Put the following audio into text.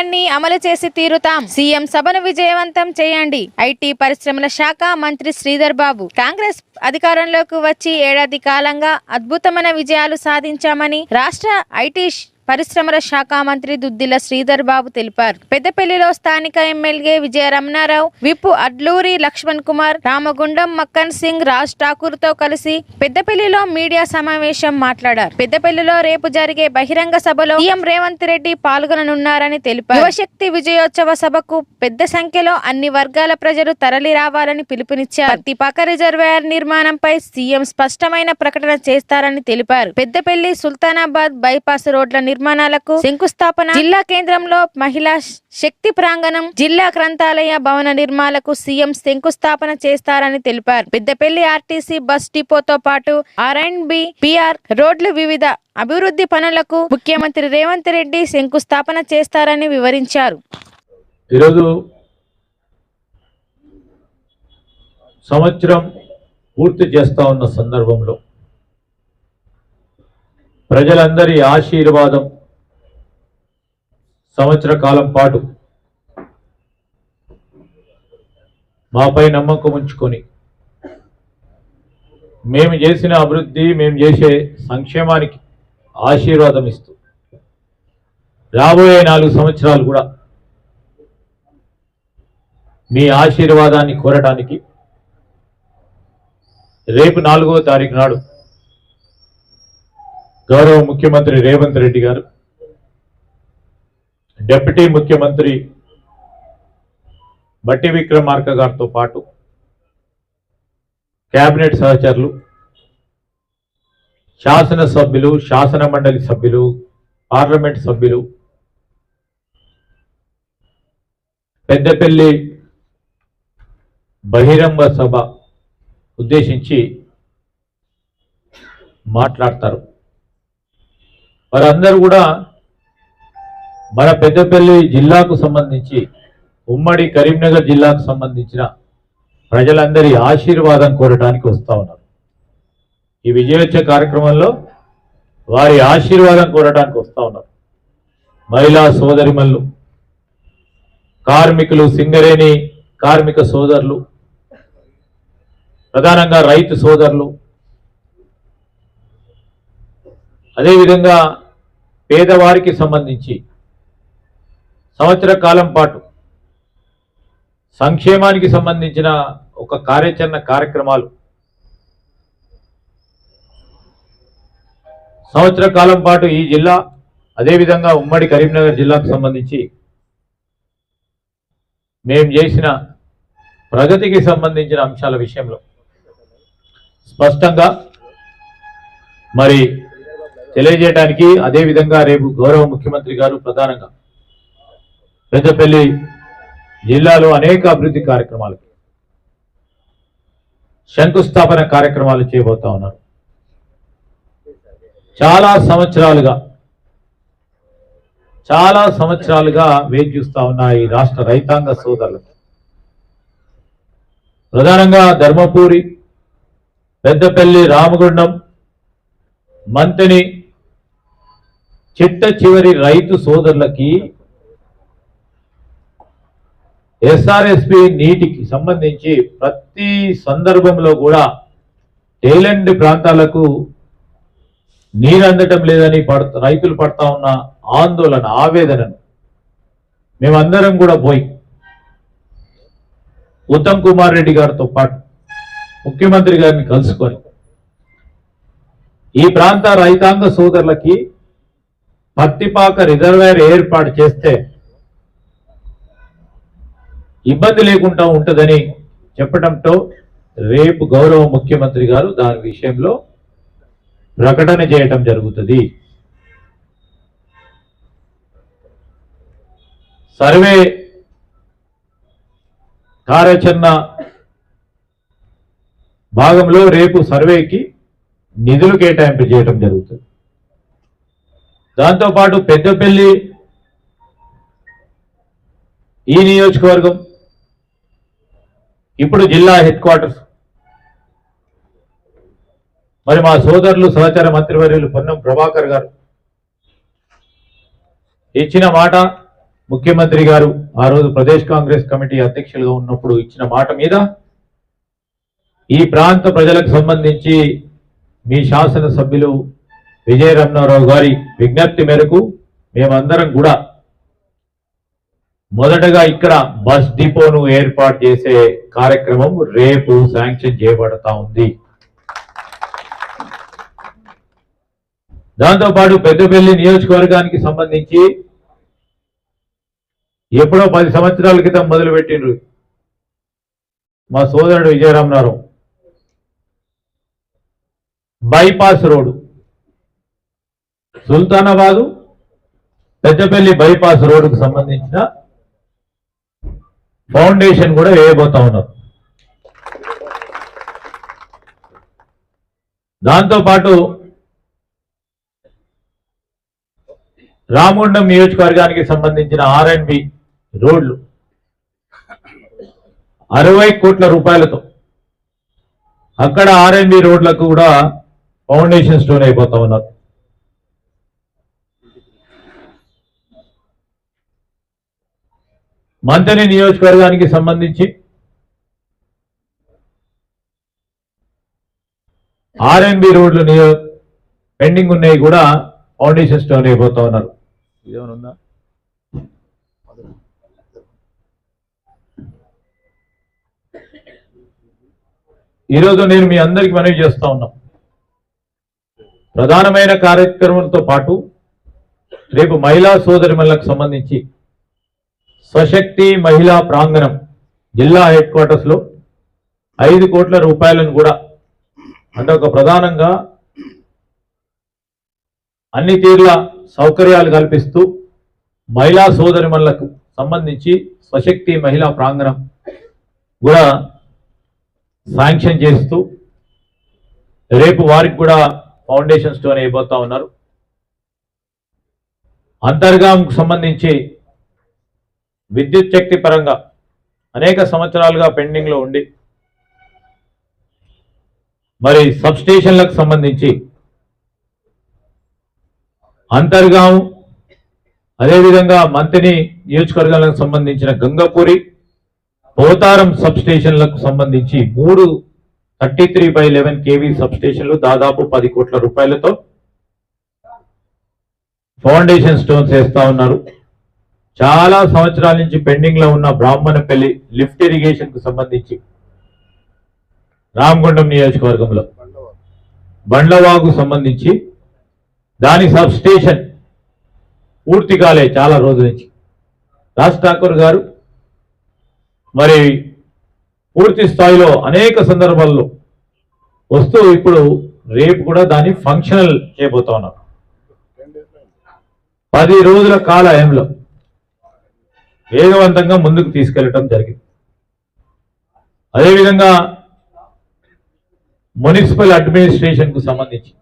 పథకాలన్నీ అమలు చేసి తీరుతాం. సీఎం సభను విజయవంతం చేయండి. ఐటీ పరిశ్రమల శాఖ మంత్రి శ్రీధర్ బాబు. కాంగ్రెస్ అధికారంలోకి వచ్చి ఏడాది కాలంగా అద్భుతమైన విజయాలు సాధించామని రాష్ట్ర ఐటీ పరిశ్రమల శాఖ మంత్రి దుద్దిల శ్రీధర్ బాబు తెలిపారు. పెద్దపల్లిలో స్థానిక ఎమ్మెల్యే విజయ రమణారావు విప్పు అడ్లూరి లక్ష్మణ్ కుమార్ రామగుండం మక్కన్ సింగ్ రాజ్ ఠాకూర్తో కలిసి పెద్దపల్లిలో మీడియా సమావేశం మాట్లాడారు. పెద్దపల్లిలో రేపు జరిగే బహిరంగ సభలో సీఎం రేవంత్ రెడ్డి పాల్గొననున్నారని తెలిపారు. యువశక్తి విజయోత్సవ సభకు పెద్ద సంఖ్యలో అన్ని వర్గాల ప్రజలు తరలి రావాలని పిలుపునిచ్చారు. పత్తిపాక రిజర్వాయర్ నిర్మాణంపై సీఎం స్పష్టమైన ప్రకటన చేస్తారని తెలిపారు. పెద్దపల్లి సుల్తానాబాద్ బైపాస్ రోడ్ల నిర్మాణాలకు శంకుస్థాపన జిల్లా కేంద్రంలో మహిళా శక్తి ప్రాంగణం జిల్లా గ్రంథాలయ భవన నిర్మాణాలకు సీఎం శంకుస్థాపన చేస్తారని తెలిపారు. పెద్దపల్లి ఆర్టీసీ బస్ డిపోతో పాటు ఆర్ అండ్ బి పిఆర్ రోడ్లు వివిధ అభివృద్ధి పనులకు ముఖ్యమంత్రి రేవంత్ రెడ్డి శంకుస్థాపన చేస్తారని వివరించారు. ఈరోజు సంవత్సరం పూర్తి చేస్తా ఉన్న సందర్భంలో ప్రజలందరి ఆశీర్వాదం సంవత్సర కాలం పాటు మాపై నమ్మకం ఉంచుకొని మేము చేసిన అభివృద్ధి మేము చేసే సంక్షేమానికి ఆశీర్వాదం ఇస్తూ రాబోయే నాలుగు సంవత్సరాలు కూడా మీ ఆశీర్వాదాన్ని కోరడానికి రేపు నాలుగో తారీఖు నాడు గౌరవ ముఖ్యమంత్రి రేవంత్ రెడ్డి గారు డిప్యూటీ ముఖ్యమంత్రి బట్టి విక్రమార్క గారితో పాటు కేబినెట్ సహచరులు శాసనసభ్యులు శాసన మండలి సభ్యులు పార్లమెంట్ సభ్యులు పెద్దపల్లి బహిరంగ సభ ఉద్దేశించి మాట్లాడతారు. వారందరూ కూడా మన పెద్దపల్లి జిల్లాకు సంబంధించి ఉమ్మడి కరీంనగర్ జిల్లాకు సంబంధించిన ప్రజలందరి ఆశీర్వాదం కోరడానికి వస్తూ ఉన్నారు. ఈ విజయోత్సవ కార్యక్రమంలో వారి ఆశీర్వాదం కోరడానికి వస్తూ ఉన్నారు. మహిళా సోదరిమల్లు కార్మికులు సింగరేణి కార్మిక సోదరులు ప్రధానంగా రైతు సోదరులు అదేవిధంగా పేదవారికి సంబంధించి సంవత్సర కాలం పాటు సంక్షేమానికి సంబంధించిన ఒక కార్యాచరణ కార్యక్రమాలు సంవత్సర కాలం పాటు ఈ జిల్లా అదేవిధంగా ఉమ్మడి కరీంనగర్ జిల్లాకు సంబంధించి మేము చేసిన ప్రగతికి సంబంధించిన అంశాల విషయంలో స్పష్టంగా మరి తెలియజేయడానికి అదేవిధంగా రేపు గౌరవ ముఖ్యమంత్రి గారు ప్రధానంగా పెద్దపల్లి జిల్లాలో అనేక అభివృద్ధి కార్యక్రమాలకి శంకుస్థాపన కార్యక్రమాలు చేయబోతా ఉన్నారు. చాలా సంవత్సరాలుగా చాలా సంవత్సరాలుగా వేచి చూస్తా ఉన్న ఈ రాష్ట్ర రైతాంగ సోదరులకు ప్రధానంగా ధర్మపూరి పెద్దపల్లి రామగుండం మంతని చిట్ట చివరి రైతు సోదరులకి ఎస్ఆర్ఎస్పి నీటికి సంబంధించి ప్రతి సందర్భంలో కూడా టైలెండ్ ప్రాంతాలకు నీరు అందటం లేదని రైతులు పడతా ఉన్న ఆందోళన ఆవేదనను మేమందరం కూడా పోయి ఉత్తమ్ కుమార్ రెడ్డి గారితో పాటు ముఖ్యమంత్రి గారిని కలుసుకొని ఈ ప్రాంత రైతాంగ సోదరులకి పత్తిపాక రిజర్వాయర్ ఏర్పాటు చేస్తే ఇబ్బంది లేకుండా ఉంటుందని చెప్పడంతో రేపు గౌరవ ముఖ్యమంత్రి గారు దాని విషయంలో ప్రకటన చేయటం జరుగుతుంది. సర్వే కార్యాచరణ భాగంలో రేపు సర్వేకి నిధులు కేటాయింపు చేయడం జరుగుతుంది. దాంతోపాటు పెద్దపల్లి ఈ నియోజకవర్గం ఇప్పుడు జిల్లా హెడ్ క్వార్టర్స్. మరి మా సోదరులు సహచార మంత్రివర్యులు పొన్నం ప్రభాకర్ గారు ఇచ్చిన మాట ముఖ్యమంత్రి గారు ఆ రోజు ప్రదేశ్ కాంగ్రెస్ కమిటీ అధ్యక్షులుగా ఉన్నప్పుడు ఇచ్చిన మాట మీద ఈ ప్రాంత ప్రజలకు సంబంధించి మీ శాసన విజయరమణారావు గారి విజ్ఞప్తి మేరకు మేమందరం కూడా మొదటగా ఇక్కడ బస్ డిపోను ఏర్పాటు చేసే కార్యక్రమం రేపు శాంక్షన్ చేయబడతా ఉంది. దాంతోపాటు పెద్దపల్లి నియోజకవర్గానికి సంబంధించి ఎప్పుడో పది సంవత్సరాల క్రితం మొదలుపెట్టిండ్రు మా సోదరుడు Vijayaramanarao bypass road. Sultanabad Peddapalli bypass రోడ్డుకు సంబంధించిన ఫౌండేషన్ కూడా వేయబోతా ఉన్నారు. దాంతోపాటు రామగుండం నియోజకవర్గానికి సంబంధించిన ఆర్ అండ్ బి రోడ్లు అరవై కోట్ల రూపాయలతో అక్కడ ఆర్ అండ్ బి రోడ్లకు కూడా ఫౌండేషన్ స్టోన్ అయిపోతా ఉన్నారు. మంతని నియోజకవర్గానికి సంబంధించి ఆర్ అండ్ బి రోడ్లు నియో పెండింగ్ ఉన్నాయి కూడా ఫౌండేషన్ స్టోన్ అయిపోతా ఉన్నారు. ఇదేమైనా ఉందా? ఈరోజు నేను మీ అందరికి మనవి చేస్తా ఉన్నా. ప్రధానమైన కార్యక్రమంతో పాటు రేపు మహిళా సోదరిమణులకు సంబంధించి స్వశక్తి మహిళా ప్రాంగణం జిల్లా హెడ్ క్వార్టర్స్లో ఐదు కోట్ల రూపాయలను కూడా అంటే ఒక ప్రధానంగా అన్ని తీర్ల సౌకర్యాలు కల్పిస్తూ మహిళా సోదరిమణులకు సంబంధించి స్వశక్తి మహిళా ప్రాంగణం కూడా శాంక్షన్ చేస్తూ రేపు వారికి కూడా ఫౌండేషన్ స్టోన్ అయిపోతా ఉన్నారు. అంతర్గాంకు సంబంధించి విద్యుత్ శక్తి పరంగా అనేక సంవత్సరాలుగా పెండింగ్లో ఉండి మరి సబ్ స్టేషన్లకు సంబంధించి అంతర్గాం అదేవిధంగా మంతిని నియోజకవర్గాలకు సంబంధించిన గంగపూరి పోతారం సబ్ స్టేషన్లకు సంబంధించి మూడు thirty three by eleven KV సబ్స్టేషన్లు దాదాపు పది కోట్ల రూపాయలతో ఫౌండేషన్ స్టోన్స్ వేస్తా ఉన్నారు. చాలా సంవత్సరాల నుంచి పెండింగ్లో ఉన్న బ్రాహ్మణపల్లి లిఫ్ట్ ఇరిగేషన్కు సంబంధించి రామగుండం నియోజకవర్గంలో బండ్లవాగు సంబంధించి దాని సబ్ స్టేషన్ పూర్తి కాలే చాలా రోజుల నుంచి. రాజ్ ఠాకూర్ గారు మరి పూర్తి స్థాయిలో అనేక సందర్భాల్లో వస్తూ ఇప్పుడు రేపు కూడా దాన్ని ఫంక్షనల్ చేయబోతా ఉన్నారు. పది రోజుల కాలంలో వేగవంతంగా ముందుకు తీసుకెళ్ళటం జరిగింది. అదేవిధంగా మున్సిపల్ అడ్మినిస్ట్రేషన్కు సంబంధించి